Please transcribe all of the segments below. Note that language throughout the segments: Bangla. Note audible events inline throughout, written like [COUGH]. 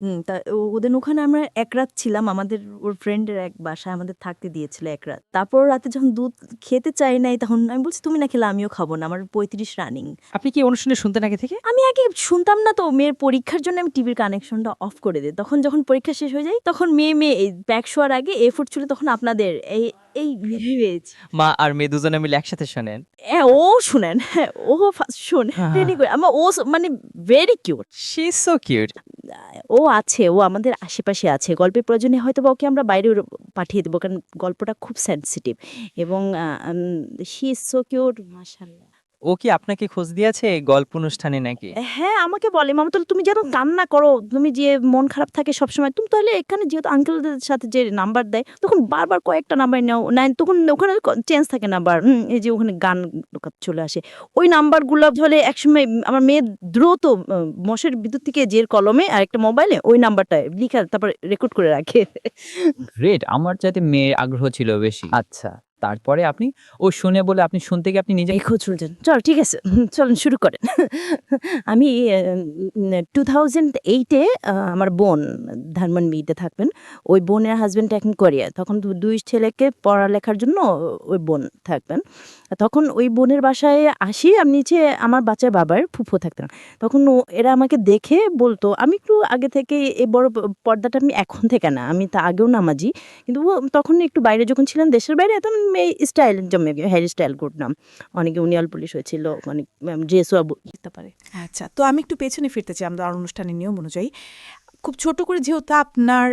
হুম, তা ও ওদের ওখানে আমরা এক রাত ছিলাম। আমাদের ওর ফ্রেন্ডের এক বাসায় আমাদের থাকতে দিয়েছিল এক রাত। তারপর রাতে যখন দুধ খেতে চাই নাই তখন আমি বলছি, "তুমি না খেলে আমিও খাব না। আমার ৩৫ রানিং।" আপনি কি অনুষ্ঠানে শুনতেন আগে থেকে? আমি আগে শুনতাম না তো মেয়ের পরীক্ষার জন্য আমি টিভির কানেকশনটা অফ করে দেই। তখন যখন পরীক্ষা শেষ হয়ে যায় তখন মেয়ে, মেয়ে এই ব্যাক শোয়ার আগে এ4 ছিল তখন আপনাদের এই এই ভেবেছি মা আর মেয়ে দুজনে মিলে একসাথে শোনেন। হ্যাঁ, ও শুনেন। হ্যাঁ, ও শোনে। হ্যাঁ, করে আমার ও মানে very cute. She is so cute. ও আছে, ও আমাদের আশেপাশে আছে। গল্পের প্রয়োজনে হয়তো বা ওকে আমরা বাইরে পাঠিয়ে দেবো কারণ গল্পটা খুব সেন্সিটিভ এবং শি ইজ সো কিউট মাশাআল্লাহ। ও কি আপনাকে খোঁজ দিয়েছে এই গল্প অনুষ্ঠানে নাকি? হ্যাঁ, আমাকে বলে, "মামা তাহলে তুমি যেন কান্না করো, তুমি যে মন খারাপ থাকে সবসময়, তুমি তাহলে এখানে যেহেতু আঙ্কেলদের সাথে যে নাম্বার দেয়, তখন বারবার কয়েকটা নাম্বার নাও নেন তখন ওখানে চেঞ্জ থাকে নাম্বার। এই যে ওখানে গান চলে আসে। ওই নাম্বারগুলো হলে একসময় আমার মেয়ে দ্রুত আ বিদ্যুৎ থেকে জের কলমে আর একটা মোবাইলে ওই নাম্বারটা লিখা তারপর রেকর্ড করে রাখে। গ্রেট! আমার যাতে মেয়ের আগ্রহ ছিল বেশি। আচ্ছা। তারপরে আপনি, ও শুনে বলে আপনি শুনতে গিয়ে আপনি নিজে খোঁজ চলছেন। চল, ঠিক আছে। চলেন, শুরু করেন। আমি টু থাউজেন্ড এইটে আমার বোন ধানমন্ডিতে থাকবেন। ওই বোনের হাজব্যান্ড এখন কোরিয়ায়। তখন দু ২ ছেলেকে পড়ালেখার জন্য ওই বোন থাকবেন। তখন ওই বোনের বাসায় আসি আমি নিচে আমার বাচ্চার বাবার ফুফু থাকতেন। তখন এরা আমাকে দেখে বলতো, আমি একটু আগে থেকে এই বড় পর্দাটা আমি এখন থেকে না। আমি তা আগেও নামাজি। কিন্তু তখন একটু বাইরে যখন ছিলাম দেশের বাইরে তখন এই স্টাইল জমে হেয়ার স্টাইল করতাম। অনেকে উনিয়াল পুলিশ হয়েছিল, অনেক ড্রেসও দিতে পারে। আচ্ছা তো আমি একটু পেছনে ফিরতে চাই আমাদের অনুষ্ঠানের নিয়ম অনুযায়ী খুব ছোট করে যেহেতু আপনার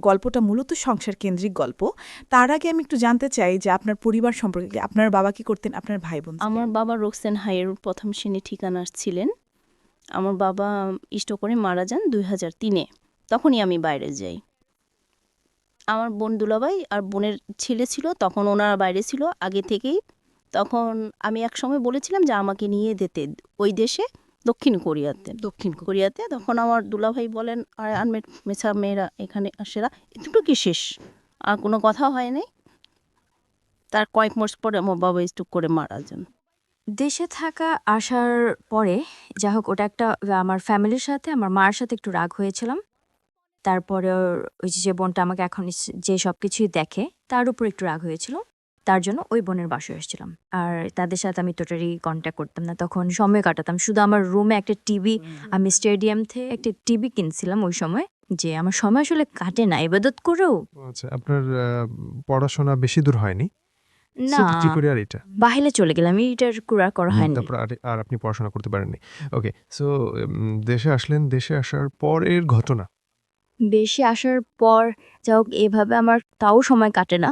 গল্পটা মূলত সংসার কেন্দ্রিক গল্প তার আগে আমি একটু জানতে চাই যে আপনার পরিবার সম্পর্কে কি? আপনার বাবা কি করতেন আপনার ভাই বোন আমার বাবা রোকসেন হাইয়ের প্রথম শ্রেণি ঠিকানা ছিলেন আমার বাবা ইষ্ট করে মারা যান দুই হাজার তিনে তখনই আমি বাইরে যাই আমার বোন দুলাভাই আর বোনের ছেলে ছিল তখন ওনারা বাইরে ছিল। আগে থেকেই তখন আমি এক সময় বলেছিলাম যে আমাকে নিয়ে যেতে ওই দেশে দক্ষিণ কোরিয়াতে। দক্ষিণ কোরিয়াতে। তখন আমার দুলাভাই বলেন আর মে- মেছা মেয়েরা এখানে আসেরা দুটো কি শেষ? আর কোনো কথা হয় নাই? তার কয়েক মাস পরে আমার বাবা স্ট্রোক করে মারা যান। দেশে থাকা আসার পরে যা হোক ওটা একটা আমার ফ্যামিলির সাথে আমার মার সাথে একটু রাগ হয়েছিলাম। তারপরে ওই যে বোনটা আমাকে এখন যে সব কিছুই দেখে তার উপর একটু রাগ হয়েছিল। তার জন্য ওই বোনের বাসায় এসেছিলাম। আর তাদের সাথে আমি টোটালি কন্ট্যাক্ট করতাম না। তখন সময় কাটাতাম। শুধু আমার রুমে একটা টিভি আমি স্টেডিয়াম থেকে একটা টিভি কিনছিলাম ওই সময় যে আমার সময় আসলে কাটে না এবাদত করেও। আচ্ছা আপনার পড়াশোনা বেশি দূর হয়নি? না। বাহিরে চলে গেলাম এটার করা হুম, হয়নি। তারপর আর আর আপনি পড়াশোনা করতে পারেননি। ওকে সো দেশে আসলেন দেশে আসার পরের ঘটনা। বেশি আসার পর যা হোক এভাবে আমার তাও সময় কাটে না।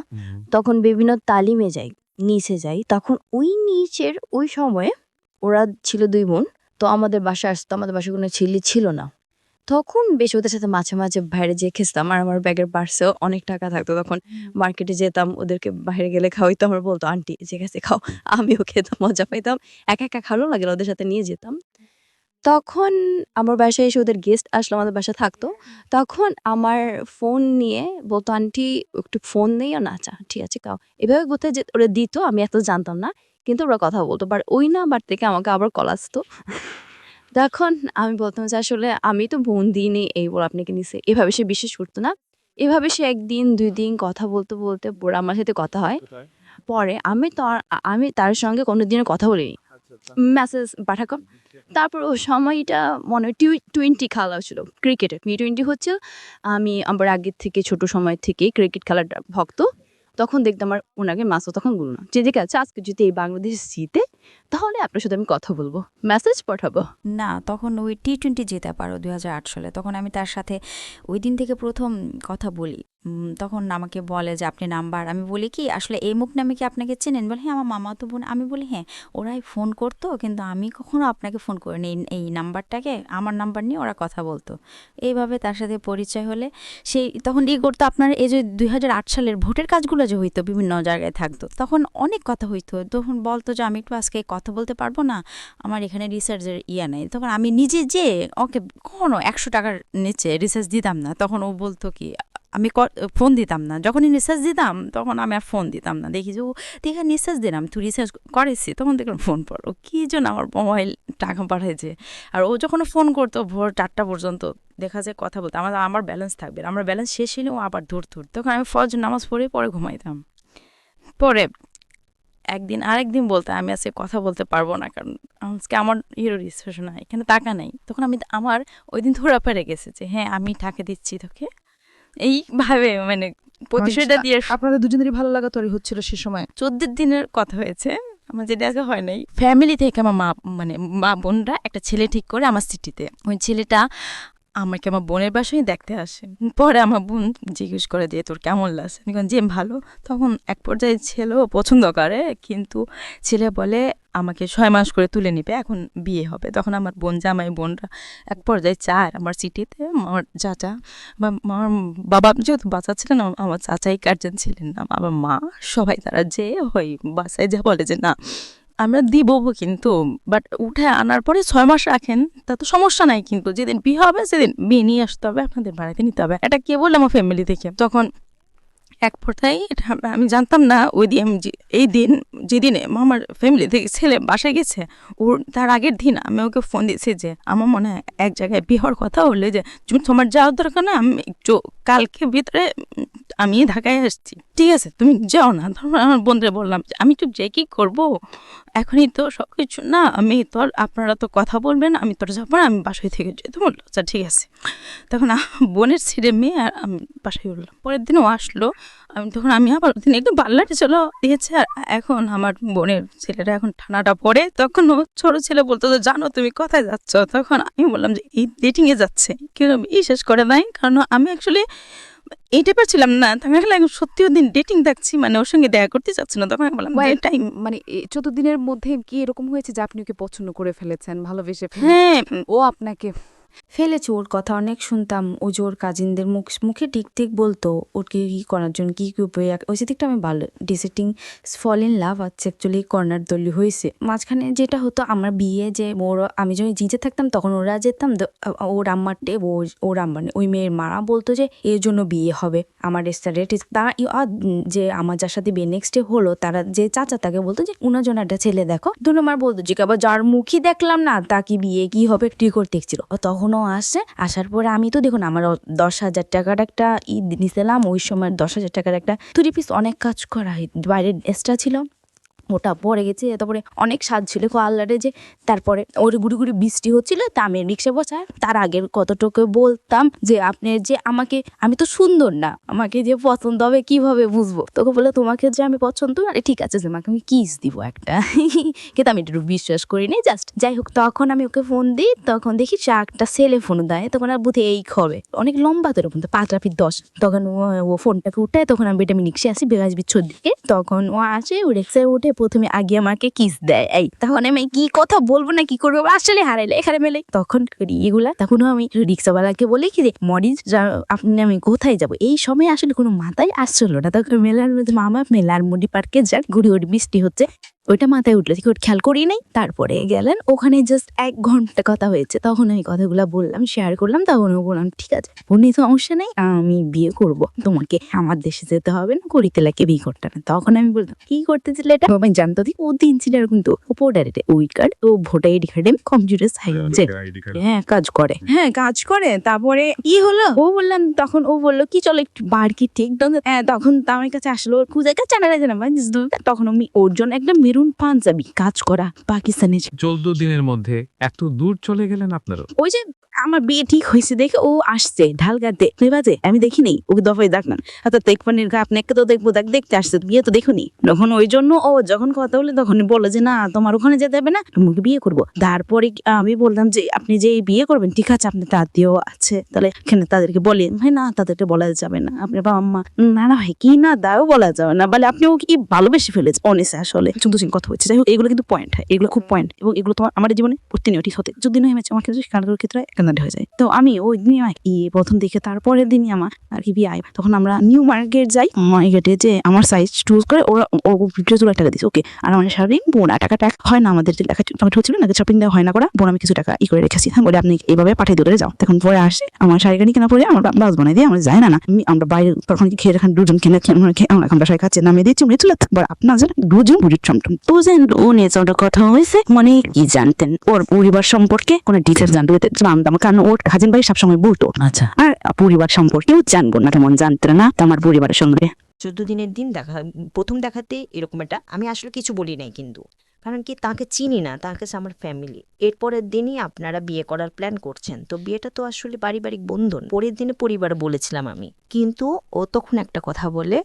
তখন বিভিন্ন তালিমে যাই নিচে যাই। তখন ওই নিচের ওই সময়ে ওরা ছিল দুই বোন। তো আমাদের বাসায় আসতো আমাদের বাসায় কোনো ছেলে ছিল না। তখন বেশ ওদের সাথে মাঝে মাঝে বাইরে যেয়ে খেতাম আর আমার ব্যাগের পার্সেও অনেক টাকা থাকতো। তখন মার্কেটে যেতাম ওদেরকে বাইরে গেলে খাওয়াইতো। আমার বলতো আন্টি যে কাছে খাও। আমিও খেতাম মজা পাইতাম। একা একা ভালো লাগে ওদের সাথে নিয়ে যেতাম। তখন আমার বাসায় এসে ওদের গেস্ট আসলো আমাদের বাসায় থাকতো। তখন আমার ফোন নিয়ে বলতো আন্টি একটু ফোন নেই না আচ্ছা ঠিক আছে খাও। এভাবে কোথায় যে ওরা দিত আমি এত জানতাম না কিন্তু ওরা কথা বলতো। বাট ওই নাম্বার থেকে আমাকে আবার কল আসতো। তখন আমি বলতাম যে আসলে আমি তো বোন দিইনি এই বলে আপনাকে নিছে। এভাবে সে বিশ্বাস করতো না। এভাবে সে একদিন দুই দিন কথা বলতে বলতে পরে আমার সাথে কথা হয়। পরে আমি তার আমি তার সঙ্গে কোনোদিনও কথা বলিনি। মেসেজ পাঠাকম তারপর ও সময়টা মনে হয় টোয়েন্টি খেলা ছিল ক্রিকেটের। মি টোয়েন্টি হচ্ছে, আমি আমার আগের থেকে ছোট সময় থেকে ক্রিকেট খেলার ভক্ত। তখন দেখতাম আমার ওনাকে মাসও তখনগুলো না। যে দেখে আছে, আজকে যদি এই বাংলাদেশ জিতে তাহলে আপনার সাথে আমি কথা বলব। মেসেজ পাঠাবো। না, তখন ওই টি টোয়েন্টি জেতা পারো দু হাজার আট সালে। তখন আমি তার সাথে ওই দিন থেকে প্রথম কথা বলি। তখন আমাকে বলে যে, আপনি নাম্বার আমি বলি কি, আসলে এই মুখ নামে কি আপনাকে চেনেন? বলে হ্যাঁ আমার মামা তো বোন। আমি বলি হ্যাঁ ওরাই ফোন করতো, কিন্তু আমি কখনো আপনাকে ফোন করিনি। এই- এই নাম্বারটাকে, আমার নাম্বার নিয়ে ওরা কথা বলতো। এইভাবে তার সাথে পরিচয় হলে সেই, তখন ই করতো, আপনার এই যে দুই হাজার আট সালের ভোটের কাজগুলো যে হইতো, বিভিন্ন জায়গায় থাকতো, তখন অনেক কথা হইতো। তখন বলতো যে, আমি একটু আজকে কথা বলতে পারব না, আমার এখানে রিসার্চের ইয়া নেই। তখন আমি নিজে যে, ওকে কখনো একশো টাকার নিচে রিসার্চ দিতাম না, তখন ও বলতো কি, আমি ফোন দিতাম না। যখনই নিঃশ্বাস দিতাম, তখন আমি আর ফোন দিতাম না। দেখি যে ও, দেখে নিঃশ্বাস দিলাম, তুই রিচার্জ করেছি তখন দেখলাম ফোন পড়ো কী জন্য আমার মোবাইল টাকা পাঠাইছে। আর ও যখন ফোন করতো ভোর চারটা পর্যন্ত, দেখা যায় কথা বলতো। আমার আমার ব্যালেন্স থাকবে। আমার ব্যালেন্স শেষ হলে ও আবার ধর ধর তখন আমি ফজ নামাজ পড়ে, পরে ঘুমাইতাম। পরে একদিন আরেকদিন বলতে আমি আজকে কথা বলতে পারব না কারণ আজকে আমার হিরো রিসেপশন নাই এখানে টাকা নাই। তখন আমি আমার ওই দিন ধরা পেরে গেছে যে হ্যাঁ আমি টাকা দিচ্ছি তোকে। এইভাবে মানে প্রতিশোধটা দিয়ে আপনাদের দুজনেরই ভালো লাগা তৈরি হচ্ছিল সে সময়? চোদ্দ দিনের কথা হয়েছে আমার যেটা আগে হয় নাই। ফ্যামিলি থেকে আমার মা মানে মা বোনরা একটা ছেলে ঠিক করে আমার সিটিতে ওই ছেলেটা আমাকে আমার বোনের বাসায় দেখতে আসে পরে আমার বোন জিজ্ঞেস করে যে, তোর কেমন লাগছে? যে ভালো। তখন এক পর্যায়ে ছেলেও পছন্দ করে, কিন্তু ছেলে বলে, আমাকে ছয় মাস করে তুলে নিবে, এখন বিয়ে হবে। তখন আমার বোন, জামাই বোনরা এক পর্যায়ে চায় আমার সিটিতে আমার চাচা বা আমার বাবা যেহেতু বাচ্চা ছিলেন আমার চাচাই গার্জেন ছিলেন না, আমার মা সবাই তারা যে হয় বাসায় যা বলে যে, না আমরা দিব কিন্তু বাট উঠে আনার পরে ছয় মাস রাখেন তা তো সমস্যা নাই কিন্তু। যেদিন বিয়ে হবে, সেদিন বিয়ে নিয়ে আসতে হবে, আপনাদের বাড়িতে নিতে হবে। এটা কে বললাম আমার ফ্যামিলি থেকে? তখন এক পর্যায়ে এটা আমি জানতাম না, ওই দিন এই দিন যেদিনে আমার ফ্যামিলি থেকে ছেলে বাসায় গেছে, ওর, তার আগের দিন আমি ওকে ফোন দিয়েছি যে, আমার মনে হয় এক জায়গায় বিয়ে হওয়ার কথা হলে যে তুমি তোমার যাওয়ার দরকার না আমি কালকে ভিতরে আমি ঢাকায় আসছি ঠিক আছে, তুমি যাও না। তারপর আমার বন্ধুরা বললাম আমি তো যে কি করব? এখনই তো সব কিছু না, আমি তোর, আপনারা তো কথা বলবেন, আমি তোর যাব আমি বাসায় থেকে যেতে বলল আচ্ছা ঠিক আছে। তখন বোনের ছেলে মেয়ে আর আমি বাসায় উঠলাম। পরের দিনও আসলো। আমি তখন, আমি আবার দিন একটু পার্লারে চলো দিয়েছে আর এখন আমার বোনের ছেলেটা এখন ঠান্ডাটা পড়ে। তখন ও ছোট ছেলে বলতো যে জানো তুমি কোথায় যাচ্ছ? তখন আমি বললাম যে, এই ডেটিংয়ে যাচ্ছে। কিন্তু বিশেষ করে নাই, কারণ আমি অ্যাকচুয়ালি এই পারছিলাম না। তখন আমি আমি সত্যি ওদিন দিন ডেটিং দেখছি মানে ওর সঙ্গে দেখা করতে চাচ্ছি না। তখন আমি বললাম ওয়াই টাইম মানে চোদ্দ দিনের মধ্যে কি এরকম হয়েছে যে আপনি ওকে পছন্দ করে ফেলেছেন ভালোবেসে হ্যাঁ। ও আপনাকে ফেলেছে ওর কথা, অনেক শুনতাম। ও যে ওর কাজিনদের মুখ, মুখে ঠিক ঠিক বলতো ওকে কি করার জন্য, কী কী উপায় ওই সেদিকটা আমি ভালো ডিসিটিং ফল ইন লাভ আছে অ্যাকচুয়ালি কর্নার দলি হয়েছে। মাঝখানে যেটা হতো, আমার বিয়ে যে ওর, আমি যখন জিজে থাকতাম, তখন ওরা যেতাম দ- ওর আম্মারটে ও- ওর আম্মার ওই মেয়ের মারা বলতো যে, এর জন্য বিয়ে হবে, আমার রেস্টারেট আর যে আমার যার সাথে বিয়ে নেক্সট ডে হলো, তারা যে চাচা তাকে বলতো যে, উনার জন্য একটা ছেলে দেখো। দুটো আমার বলতো, যে, আবার যার মুখই দেখলাম না, তা কি বিয়ে, কি হবে ঠিক করতে দেখছিল ও তখনও আসে। আসার পরে আমি তো দেখুন আমার দশ হাজার টাকার একটা ঈদ নিছিলাম, ওই সময় দশ হাজার টাকার একটা থ্রি পিস অনেক কাজ করা হয়। বাইরের এক্সট্রা ছিল ওটা পরে গেছে, তারপরে অনেক স্বাদ ছিল আল্লাহরে যে, তারপরে ওর গুড়ি গুড়ি বৃষ্টি হচ্ছিল, তা আমি রিক্সা বসায় তার আগের কতটুকু বলতাম যে, আপনি যে আমাকে, আমি তো সুন্দর না, আমাকে যে পছন্দ হবে কীভাবে বুঝব? তোকে বলে তোমাকে যে আমি পছন্দ, আরে ঠিক আছে যে আমাকে আমি কিস দিব একটা। [LAUGHS] কিন্তু আমি একটু বিশ্বাস করিনি জাস্ট যাই হোক, তখন আমি ওকে ফোন দিই, তখন দেখি সে একটা ছেলে ফোন দেয়, তখন আর বুঝে এই হবে অনেক লম্বা তো এরকম তো পাঁচ রাফির দশ। তখন ও ও ফোনটাকে উঠায়, তখন আমি বেটা আমি রিক্সে আসি বেগাজ বিচ্ছর দিকে। তখন ও আসে, ও রিক্সায় উঠে প্রথমে আগে আমাকে কিস দেয়। এই, তখন আমি কি কথা বলব না, কি করব? আসলে হারাইলে, এখানে মেলে। তখন করি এগুলা। তখন আমি রিক্সাওয়ালাকে বলি কি যে মরিজ আপনি, আমি কোথায় যাব? এই সময় আসলে কোনো মাথায় আসছিল না। তখন মেলার মামা, মেলার মুডি পার্কে যান ঘুরি ঘুরি বৃষ্টি হচ্ছে। ওইটা মাথায় উঠল। ঠিক খেয়াল করি নাই তারপরে গেলেন। ওখানে জাস্ট এক ঘণ্টা কথা হয়েছে। তখন আমি কথাগুলো বললাম শেয়ার করলাম তখন ও বললাম ঠিক আছে উনি সমস্যা নেই আমি বিয়ে করব। তোমাকে আমার দেশে যেতে হবে না করিতেলাকে বিয়ে করতে না তখন আমি বলতাম কি করতেছিল এটা? আমি জানতো দি ও দিন ছিল কিন্তু ও ভোটার উই কার্ড ও ভোটার আইডি কার্ডে কম্পিউটার সাইন্স হ্যাঁ কাজ করে। হ্যাঁ কাজ করে তারপরে কি হলো? ও বললাম তখন ও বলল কি চলো একটু বার কি ঠিক হ্যাঁ তখন তো আমার কাছে আসলো ওর খুঁজে কাছে আনা যায় না তখন আমি ওর জন্য একটা মেরুন পাঞ্জাবি কাজ করা পাকিস্তানি চোদ্দ দিনের মধ্যে এত দূর চলে গেলেন আপনারও? ওই যে আমার বিয়ে ঠিক হয়েছে দেখে ও আসছে ঢালগাতে বাজে? আমি দেখিনি ওকে দফায় দেখ না। অর্থাৎ দেখপানির গা আপনাকে তো দেখব দেখ দেখতে আসছে বিয়ে তো দেখুনি। তখন ওই জন্য ও যখন কথা বলে তখন বলে যে না তোমার ওখানে যেতে হবে না তোমাকে বিয়ে করব। তারপরে আমি বললাম যে আপনি যে বিয়ে করবেন ঠিক আছে আপনার আত্মীয় আছে তাহলে এখানে তাদেরকে বলেন ভাই না তাদেরকে বলা যাবে না আপনার বাবা মা না না ভাই কি না দাও বলা যাবে না। বলে আপনি ও কি ভালোবেসে ফেলেছে অনেসে আসলে। কিন্তু কনফিউজিং কথা হচ্ছে যাই হোক এগুলো কিন্তু পয়েন্ট হয়। এগুলো খুব পয়েন্ট এবং এগুলো তোমার আমার জীবনে প্রতিনিয়তই হতে। যদি নয় হয়েছে আমার ক্ষেত্রে কানাডার ক্ষেত্রে একান্তে হয়ে যায়। তো আমি ওই দিনই আমার ই প্রথম দেখে তারপরের দিনই আমার আর কি বিয়ে তখন আমরা নিউ মার্কেট যাই। মার্কেটে যে আমার সাইজ চুজ করে ওরা ভিডিও চুলা টাকা দিচ্ছে ওকে, আর আমার শাড়ি বোনা টাকা টাকা হয় না আমাদের। লেখা হচ্ছিল না শপিং দেওয়া হয় না করা, বোন আমি কিছু টাকা ই করে রেখেছি। হ্যাঁ বলে আপনি এইভাবে পাঠিয়ে দূরে যাও। তখন পরে আসে, আমার শাড়ি গাড়ি কেনা পরে আমার বাস বানাই দিয়ে আমরা যায় না না। আমি, আমরা বাইরে তখন খেয়ে দুজন কিনে আমরা আমরা শাড়ি খাচ্ছি, নামিয়ে উনি চলে আপনার দুজন বুড়ির টমটম তো যেন ও নিয়ে ওটা কথা হয়েছে মানে কি জানতেন? ওর পরিবার সম্পর্কে কোনো ডিটেলস জানতে জানতাম কারণ ওর কাজিন ভাই সবসময় বলতো আচ্ছা। আর পরিবার সম্পর্কেও জানব না তেমন জানতেন না তো আমার পরিবারের সঙ্গে। চোদ্দ দিনের দিন দেখা প্রথম দেখাতে এরকম একটা আমি আসলে কিছু বলি নাই কিন্তু। কারণ কি তাকে চিনি না তার কাছে আমার ফ্যামিলি এরপরের দিনই আপনারা বিয়ে করার প্ল্যান করছেন। তো বিয়েটা তো আসলে পারিবারিক বন্ধন। পরের দিনে পরিবার বলেছিলাম আমি। কিন্তু ও তখন একটা কথা বলে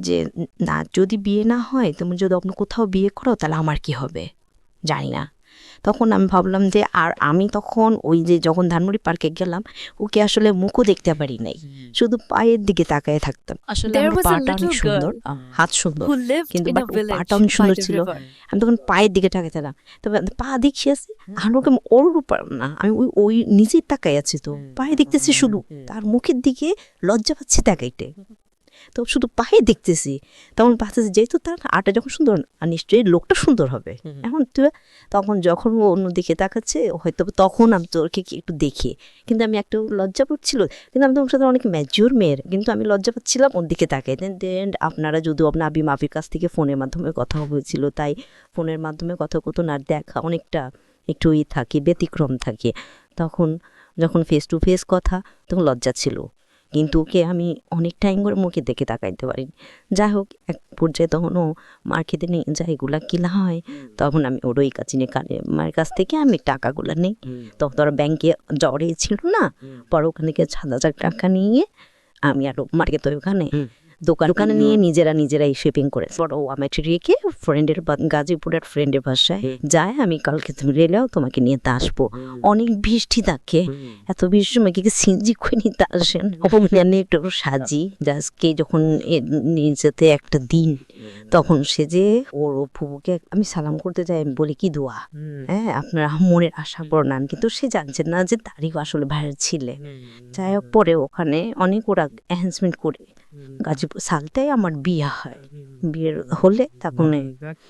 যে না যদি বিয়ে না হয় তুমি যদি আপনি কোথাও বিয়ে করো তাহলে আমার কি হবে? জানি না। তখন আমি ভাবলাম যে আর আমি তখন ওই যে যখন ধানমুড়ি পার্কে গেলাম ওকে আসলে মুখও দেখতে পারি নাই। শুধু পায়ের দিকে তাকায় থাকতাম। পাটা অনেক সুন্দর হাত সুন্দর। কিন্তু পাটা অনেক সুন্দর ছিল। আমি তখন পায়ের দিকে তাকাইছিলাম। তবে পা দেখিয়েছি আর ওকে ওর উপর না আমি ওই ওই নিজেই তাকাই আছি তো। পায়ে দেখতেছি শুধু। তার মুখের দিকে লজ্জা পাচ্ছি তাকাইতে। তো শুধু পায়ে দেখতেছি। তখন ভাবতেছি যেহেতু তার আটা যখন সুন্দর আর নিশ্চয়ই লোকটা সুন্দর হবে। এখন তুই তখন যখন ও অন্যদিকে তাকাচ্ছে হয়তো তখন আমি তোরকে কি একটু দেখি। কিন্তু আমি একটু লজ্জা পাচ্ছিল কিন্তু আমি তোমার সাথে অনেক ম্যাচিওর মেয়ের কিন্তু আমি লজ্জা পাচ্ছিলাম ওর দিকে তাকাই দেন দেন আপনারা যদিও আপনার আবি মাফির কাছ থেকে ফোনের মাধ্যমে কথা হয়েছিল তাই ফোনের মাধ্যমে কথা কত না দেখা অনেকটা একটু ই থাকে ব্যতিক্রম থাকে। তখন যখন ফেস টু ফেস কথা তখন লজ্জা ছিল। কিন্তু ওকে আমি অনেক টাইম করে মুখে দেখে তাকাইতে পারিনি। যাই হোক এক পর্যায়ে তখন ও মার খেতে নিয়ে যায় এগুলা কিলা হয় তখন আমি ওর ওই কাছে নিয়ে কানে মায়ের কাছ থেকে আমি টাকাগুলো নেই। তখন তো ব্যাংকে জ্বরে ছিল না। পরে ওখান থেকে সাত হাজার টাকা নিয়ে আমি আরও মার্কেট ওখানে দোকান নিয়ে নিজেরা নিজেরাই শিপিং করে। পর ও আমাকে রেখে ফ্রেন্ডের গাজীপুরের ফ্রেন্ডের বাসায় যায় আমি কালকে তুমি রেলেও তোমাকে নিয়ে তা আসব। অনেক বৃষ্টি থাকে। এত বৃষ্টির সময় কি সিঞ্জি করে নিতে আসেন? একটু সাজি। জাস্টকে যখন নিজেতে একটা দিন তখন সে যে ওর ফুপুকে আমি সালাম করতে যাই আমি বলি কি দোয়া? হ্যাঁ আপনার মনের আশা বর্ণান। কিন্তু সে জানছে না যে তারই আসলে ভাইয়ের ছিলে। যাই হোক পরে ওখানে অনেক ওরা এনহান্সমেন্ট করে। গাজীপুর সালতে আমার বিয়ে হয়। বিয়ের হলে তখন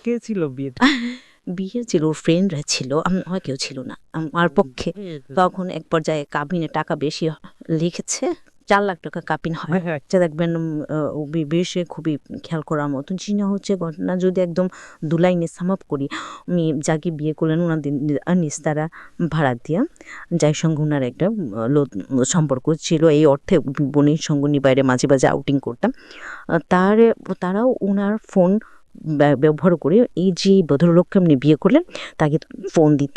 কে ছিল বিয়ে [LAUGHS] বিয়ে ছিল ওর ফ্রেন্ডরা ছিল আমার কেউ ছিল না। আমার পক্ষে তখন এক পর্যায়ে কাবিনে টাকা বেশি লিখেছে। চার লাখ টাকা কাপিন হয়। দেখবেন আহ, ও বি- বেশি খুবই খেয়াল করার মতন। চিনা হচ্ছে ঘটনা যদি একদম দু লাইনে সামাপ করি উনি যাকে বিয়ে করলেন ওনার দিন- নিস্তারা ভাড়া দিয়া যার সঙ্গে ওনার একটা সম্পর্ক ছিল। এই অর্থে বোনের সঙ্গে উনি বাইরে মাঝে মাঝে আউটিং করতাম। তার তারাও ওনার ফোন ব্যবহার করে এই যে ভদ্রলোককে আপনি বিয়ে করলেন, তাকে ফোন দিত।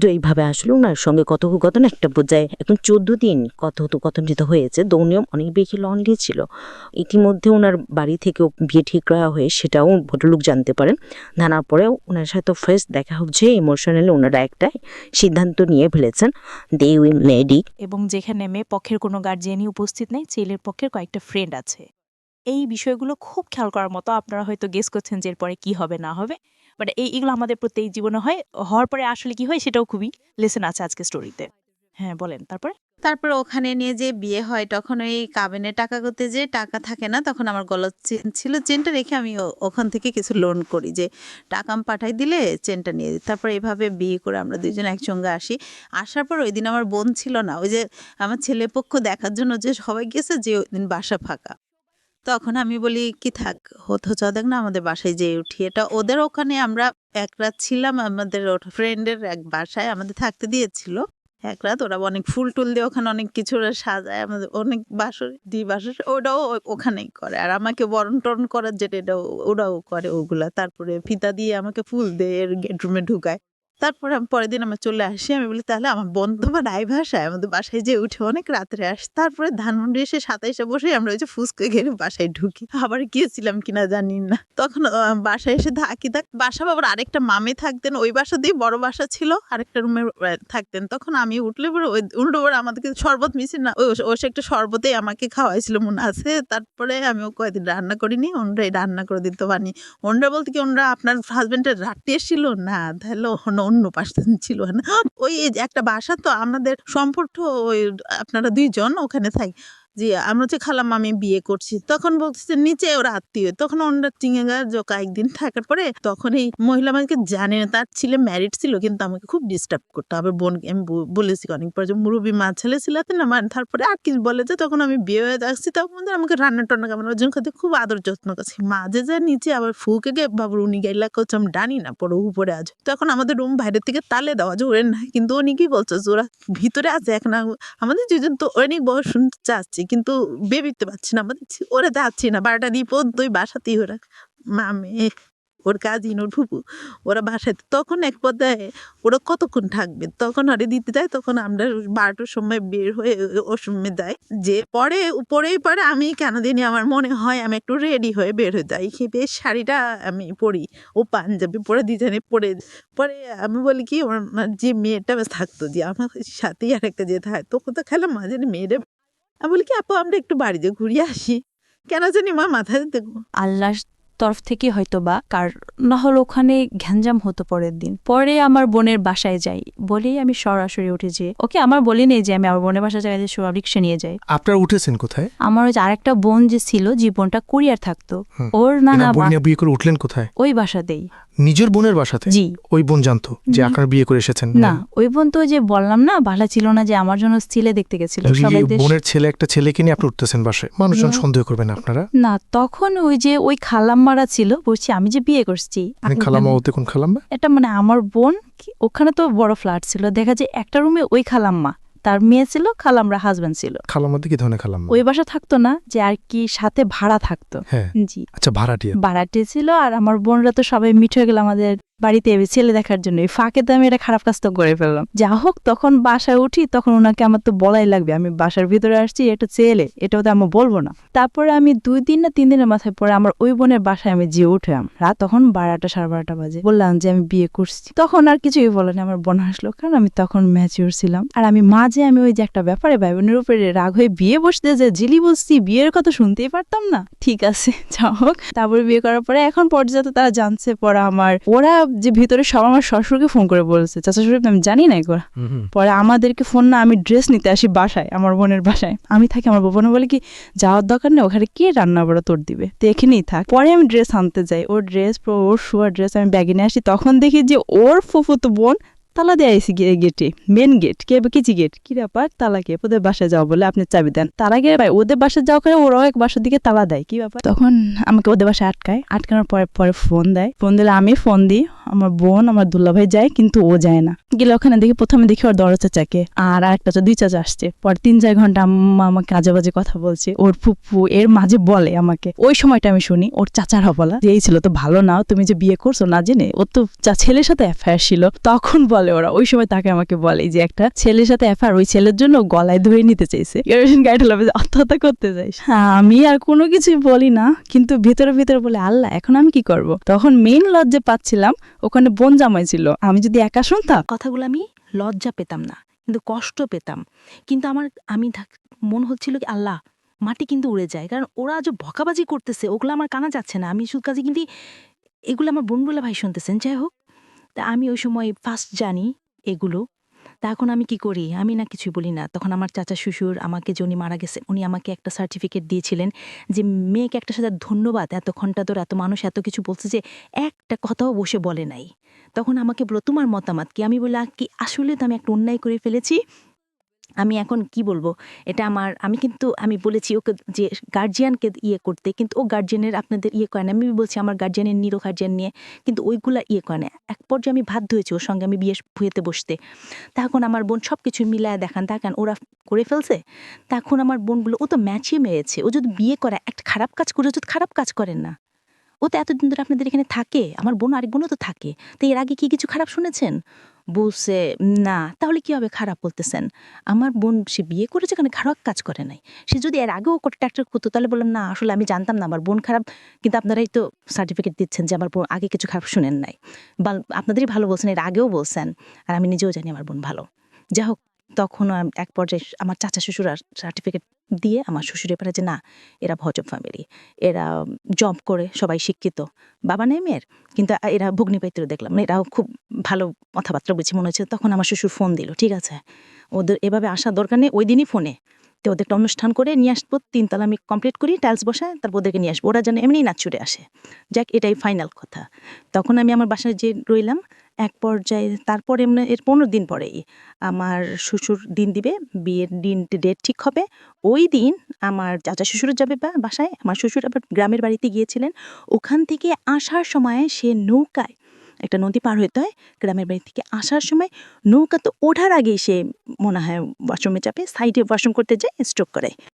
তো এইভাবে আসলে ওনার সঙ্গে কথোপকথন একটা বোঝায় এখন চোদ্দ দিন কথোপকথনিত হয়েছে দৌনিয়ম অনেক বেশি লন্ডি ছিল। ইতিমধ্যে ওনার বাড়ি থেকেও বিয়ে ঠিক করা হয়ে সেটাও ভদ্রলোক জানতে পারেন। জানার পরেও ওনার সাথে তো ফার্স্ট দেখা হচ্ছে ইমোশনালি ওনারা একটা সিদ্ধান্ত নিয়ে ফেলেছেন দে উইল লেডি এবং যেখানে মেয়ে পক্ষের কোনো গার্জিয়ানই উপস্থিত নেই, ছেলের পক্ষের কয়েকটা ফ্রেন্ড আছে। এই বিষয়গুলো খুব খেয়াল করার মতো। আপনারা হয়তো গেস করছেন যে এরপরে কি হবে, না হবে। বাট এই এগুলো আমাদের প্রত্যেক জীবনে হয়। হওয়ার পরে আসলে কি হয় সেটাও খুবই লেসন আছে আজকে স্টোরিতে হ্যাঁ বলেন, তারপরে? তারপরে ওখানে নিয়ে যে বিয়ে হয়, তখন ওই কাবিনে টাকা করতে যে টাকা থাকে না, তখন আমার গলার চেন ছিল। চেনটা রেখে আমি ওখান থেকে কিছু লোন করি যে টাকা আমি পাঠাই দিলে চেনটা নিয়ে দিই তারপর এভাবে বিয়ে করে আমরা দুজন একসঙ্গে আসি। আসার পর ওই দিন আমার বোন ছিল না। ওই যে আমার ছেলে পক্ষ দেখার জন্য যে সবাই গেছে, যে ওই দিন বাসা ফাঁকা। তখন আমি বলি, কি থাক হতো দেখ না আমাদের বাসায় যেয়ে উঠি। এটা ওদের ওখানে আমরা এক রাত ছিলাম, আমাদের ফ্রেন্ডের এক বাসায় আমাদের থাকতে দিয়েছিল। এক রাত ওরা অনেক ফুল টুল দিয়ে ওখানে অনেক কিছু সাজায়, আমাদের অনেক বাসর দি বাসর ওটাও ওখানেই করে। আর আমাকে বরণ টরণ করার যেটা এটা ওরাও করে ওগুলা। তারপরে ফিতা দিয়ে আমাকে ফুল দিয়ে গেটরুমে ঢুকায়। তারপরে আমি পরের দিন আমি চলে আসি, আমি বলি, তাহলে আমার বন্ধু বা ভাষায় আমাদের বাসায় যে উঠে অনেক রাত্রে আসে। তারপরে ধানমন্ডি এসে সাতাইশে বসে আমরা ওই যে ফুসকে ঘেরে বাসায় ঢুকি। আবার গিয়েছিলাম কিনা জানি না। তখন বাসায় এসে থাকি থাক বাসা বাবার আরেকটা মামে থাকতেন, ওই বাসা দিয়ে বড় বাসা ছিল, আরেকটা রুমে থাকতেন। তখন আমি উঠলে পরে ওই উল্টো পরে আমাদেরকে শরবত মিশিয়ে না ওই ও সে একটা শরবতেই আমাকে খাওয়াইছিল মনে আছে। তারপরে আমি ও কয়েকদিন রান্না করিনি ওনরাই রান্না করে দিতে পারিনি ওনরা বলতে কি ওনরা আপনার হাজব্যান্ডের রাত্রে এসেছিল? না, তাহলে অন্য পাশে ছিল না? ওই একটা বাসা তো আমাদের সম্পর্ক, ওই আপনারা দুইজন ওখানে থাকি। জি আমরা হচ্ছে খালাম আমি বিয়ে করছি, তখন বলতেছে, নিচে ওরা আত্মীয়। তখন ওনারা চিঙেগা যে কয়েকদিন থাকার পরে তখন এই মহিলা আমাকে জানে না, তার ছেলে ম্যারিড ছিল, কিন্তু আমাকে খুব ডিস্টার্ব করতো। আবার বোন আমি বলেছি অনেক পরে যে মুরব্বী মা ছেলে ছিলাতে না? মানে তারপরে আর কিছু বলে যে, তখন আমি বিয়ে হয়ে যাচ্ছি তখন আমাকে রান্না টান্না কেমন ওজন খাতে খুব আদর যত্ন করছি। মাঝে যায় নিচে, আবার ফুকে গে, বাবুর উনি গাইলা করছে আমি ডানি না, পরে উপরে আজ তখন আমাদের রুম বাইরের থেকে তালে দেওয়া যে ওরে না, কিন্তু উনি কি বলছে, যে ওরা ভিতরে আছে, এক না, আমাদের দুজন তো অনেক বয়স শুনতে চাচ্ছি। কিন্তু বেবিতে পাচ্ছি না, আমাদের ওরা যাচ্ছি না, বারোটা দিয়ে পর্যন্ত ওই বাসাতেই ওরা। মামে, ওর কাজিন ওর ফুপু, ওরা বাসায়, তখন এক পর্যায়ে ওরা কতক্ষণ থাকবে? তখন আরে দিতে যায়, তখন আমরা বারোটার সময় বের হয়ে ওর সময় যাই। যে পরে, পরেই পরে আমি কেন জানি আমার মনে হয় আমি একটু রেডি হয়ে বের হয়ে যাই। বেশ শাড়িটা আমি পরি, ও পাঞ্জাবি পরে দুজনে পরে পরে আমি বলি কি ওর যে মেয়েটা থাকতো, যে আমার সাথেই আর একটা যে থাকে তখন তো খেলাম, মাঝে মেয়েরে আমি বলি কি আপু আমরা একটু বাড়িতে ঘুরিয়ে আসি। কেন জানি মা মাথায় দেখব আল্লাহর তরফ থেকে হয়তো বা কার না হলে ওখানে ঘ্যাঞ্জাম হতো পরের দিন। পরে আমার বোনের বাসায় যাই। বলেই আমি সরাসরি উঠে যে ওকে আমার বলি নেই যে আমি আমার বোনের বাসায় যাই সব রিক্সা নিয়ে যাই। আপনারা উঠেছেন কোথায়? আমার ওই যে আরেকটা বোন যে ছিল জীবনটা বোনটা কুরিয়ার থাকতো। ওর না না বোন বা- নিয়ে বিয়ে করে উঠলেন কোথায়? ওই বাসাতেই। নিজের বোনের বাসাতে? জি। ওই বোন জানতো যে আপনার বিয়ে করে এসেছেন না ওই বোন তো যে বললাম না ভালো ছিল না যে আমার জন্য ছেলে দেখতে গেছিল। বোনের ছেলে একটা ছেলেকে নিয়ে আপনি উঠতেছেন বাসায় মানুষজন। সন্দেহ করবেন আপনারা? না তখন ওই যে ওই খালাম্মারা ছিল বলছি আমি যে বিয়ে করছি মানে খালাম্মা ওতে কোন খালাম্মা? এটা মানে আমার বোন ওখানে তো বড় ফ্ল্যাট ছিল দেখা যায় একটা রুমে ওই খালাম্মা। তার মেয়ে ছিল খালামরা হাজবেন্ড ছিল। মধ্যে কি ধরনের খালাম ওই বাসা থাকতো না যে আর কি সাথে ভাড়া থাকতো। হ্যাঁ। জি। আচ্ছা ভাড়াটিয়া। ভাড়াটিয়া ছিল আর আমার বোনরা তো সবাই মিট হয়ে গেল আমাদের বাড়িতে ছেলে দেখার জন্য এই ফাঁকে তো আমি এটা খারাপ কাজ তো করে ফেললাম। যা হোক, তখন বাসায় উঠি, তখন ওনাকে আমার তো বলাই লাগবে। আমি বাসার ভিতরে আসছি, এটা ছেলে, এটাও তো আমি বলব না। তারপরে আমি দুই দিন না তিন দিনের মাথায় পরে আমার ওই বোনের বাসায় আমি যেয়ে উঠলাম। রাত তখন বারোটা, সাড়ে বারোটা বাজে। বললাম যে, আমি বিয়ে করছি। তখন আর কিছুই বলেনি। আমার বোন হাসলো কারণ আমি তখন ম্যাচিওর ছিলাম। আর আমি মাঝে আমি ওই যে একটা ব্যাপারে ভাই বোনের উপরে রাগ হয়ে বিয়ে বসতে যে জিলি বসছি, বিয়ের কথা শুনতেই পারতাম না। ঠিক আছে, যা হোক। তারপরে বিয়ে করার পরে এখন পর্যায়ে তারা জানছে পরে আমার। ওরা যে ভিতরে সব আমার শ্বশুরকে ফোন করে বলেছে চাচা শ্বশুর আমি জানি না এগুলো। পরে আমাদেরকে ফোন না আমি ড্রেস নিতে আসি বাসায় আমার বোনের বাসায়। আমি থাকি আমার বোন বলে কি যাওয়ার দরকার নেই ওখানে কে রান্না বড়া তোর দিবে? তো এখানেই থাক। পরে আমি ড্রেস আনতে যাই ওর ড্রেস ওর শুয়ার ড্রেস আমি ব্যাগে নিয়ে আসি। তখন দেখি যে ওর ফুফুতো বোন তালা দিয়ে আইসি গেটে মেন গেট কে কিচি গেট কি ব্যাপার? তালা কে ওদের বাসায় যাও বলে আপনি চাবি দেন। তার আগে ভাই, ওদের বাসায় যাও করে ওরাও এক বাসার দিকে তালা দেয়, কি ব্যাপার? তখন আমাকে ওদের বাসায় আটকায়। আটকানোর পরে পরে ফোন দেয়। ফোন দিলে আমি ফোন দিই, আমার বোন, আমার দুলাভাই যায়, কিন্তু ও যায় না। গেলে ওখানে দেখি, প্রথমে দেখি ওর দরজা চাচাকে আর চাচা দুই চাচা আসছে। পরে তিন চার ঘণ্টা আম্মা আমাকে আজে বাজে কথা বলছে, ওর ফুপু এর মাঝে বলে আমাকে। ওই সময়টা আমি শুনি, ওর চাচার বলা, যে, এই ছিল তো ভালো নাও, তুমি যে বিয়ে করছ না জেনে, ও তো ছেলের সাথে অ্যাফেয়ার ছিল। তখন বলে ওরা। ওই সময় তাকে আমাকে বলে যে, একটা ছেলের সাথে অ্যাফেয়ার ওই ছেলের জন্য গলায় ধরে নিতে চাইছে। গাড়ি ঠেলাবে যে আত্মহত্যা করতে চাইস হ্যাঁ আমি আর কোনো কিছুই বলি না, কিন্তু ভিতরে ভিতরে বলে, আল্লাহ, এখন আমি কি করব? তখন মেইন লজ্জা পাচ্ছিলাম, ওখানে বোন জামাই ছিল। আমি যদি একা শুনতাম, কথাগুলো আমি লজ্জা পেতাম না, কিন্তু কষ্ট পেতাম। কিন্তু আমার, আমি মন হচ্ছিল কি, আল্লাহ, মাটি কিন্তু উড়ে যায়। কারণ ওরা যে বকাবাজি করতেছে, ওগুলো আমার কানা যাচ্ছে না। আমি শুধু কাজে কিন্তু এগুলো আমার বোনগুলো ভাই শুনতেছেন। যাই হোক তা আমি ওই সময় ফার্স্ট জানি এগুলো। তা এখন আমি কি করি? আমি না কিছুই বলি না। তখন আমার চাচা শ্বশুর আমাকে যে উনি মারা গেছে, উনি আমাকে একটা সার্টিফিকেট দিয়েছিলেন যে মেয়েকে একটা সাথে ধন্যবাদ এত এতক্ষণটা তোর এত মানুষ এত কিছু বলছে যে একটা কথাও বসে বলে নাই। তখন আমাকে বলো তোমার মতামত কি? আমি বললাম কি আসলে তো আমি একটা অন্যায় করে ফেলেছি আমি এখন কি বলব? এটা আমার, আমি কিন্তু, আমি বলেছি ওকে যে গার্জিয়ানকে ইয়ে করতে, কিন্তু ও গার্জিয়ানের আপনাদের ইয়ে করে না। আমি বলছি আমার গার্জিয়ানের নিরো গার্জিয়ান নিয়ে, কিন্তু ওইগুলা ইয়ে করে না। এক পর্যায়ে আমি বাধ্য হয়েছি ওর সঙ্গে আমি বিয়ে ভুয়েতে বসতে। তখন আমার বোন সব কিছু মিলায় দেখান। দেখেন ওরা করে ফেলছে। তখন আমার বোনগুলো, ও তো ম্যাচিয়ে মেয়েছে ও যদি বিয়ে করে একটা খারাপ কাজ করে যদি খারাপ কাজ করেন না। ও তো এতদিন ধরে আপনাদের এখানে থাকে। আমার বোন আরেক বোনও তো থাকে। তো এর আগে কি কিছু খারাপ শুনেছেন? বলছে না, তাহলে কি হবে? খারাপ বলতেছেন। আমার বোন, সে বিয়ে করেছে কারণ খারাপ কাজ করে নাই। সে যদি এর আগেও ট্র্যাক্টর করতো, তাহলে বললাম, না, আসলে আমি জানতাম না, আমার বোন খারাপ। কিন্তু আপনারাই তো সার্টিফিকেট দিচ্ছেন যে আমার বোন আগে কিছু খারাপ শুনেন নাই। বা আপনাদেরই ভালো বলছেন, এর আগেও বলছেন। আর আমি নিজেও জানি আমার বোন ভালো। যাই হোক তখন এক পর্যায়ে আমার চাচা শ্বশুর আর সার্টিফিকেট দিয়ে আমার শ্বশুরের পারে যে না, এরা ভজব ফ্যামিলি এরা জব করে, সবাই শিক্ষিত। বাবা নেই মেয়ের, কিন্তু এরা ভগ্নি পাইতেও দেখলাম মানে এরাও খুব ভালো কথাবার্তা বুঝি মনে হচ্ছে তখন আমার শ্বশুর ফোন দিল, ঠিক আছে। ওদের এভাবে আসার দরকার নেই, ওই দিনই ফোনে তো ওদের একটা অনুষ্ঠান করে নিয়ে আসব, তিনতলা আমি কমপ্লিট করি টাইলস বসায়, তারপর ওদেরকে নিয়ে আসব। ওরা যেন এমনিই নাচ ছুটে আসে। যাক, এটাই ফাইনাল কথা। তখন আমি আমার বাসায় যে রইলাম এক পর্যায়ে, তারপর এমনি, এর পনেরো দিন পরেই আমার শ্বশুর দিন দিবে, বিয়ের দিন ডেট ঠিক হবে। ওই দিন আমার চাচা শ্বশুর যাবে বা, বাসায়, আমার শ্বশুর আবার গ্রামের বাড়িতে গিয়েছিলেন। ওখান থেকে আসার সময় সে নৌকায়, একটা নদী পার হইতে হয়, গ্রামের বাড়ি থেকে আসার সময় নৌকা তো ওঠার আগেই সে মনে হয় ওয়াশরুমে চাপে সাইডে ওয়াশরুম করতে যায় স্ট্রোক করে।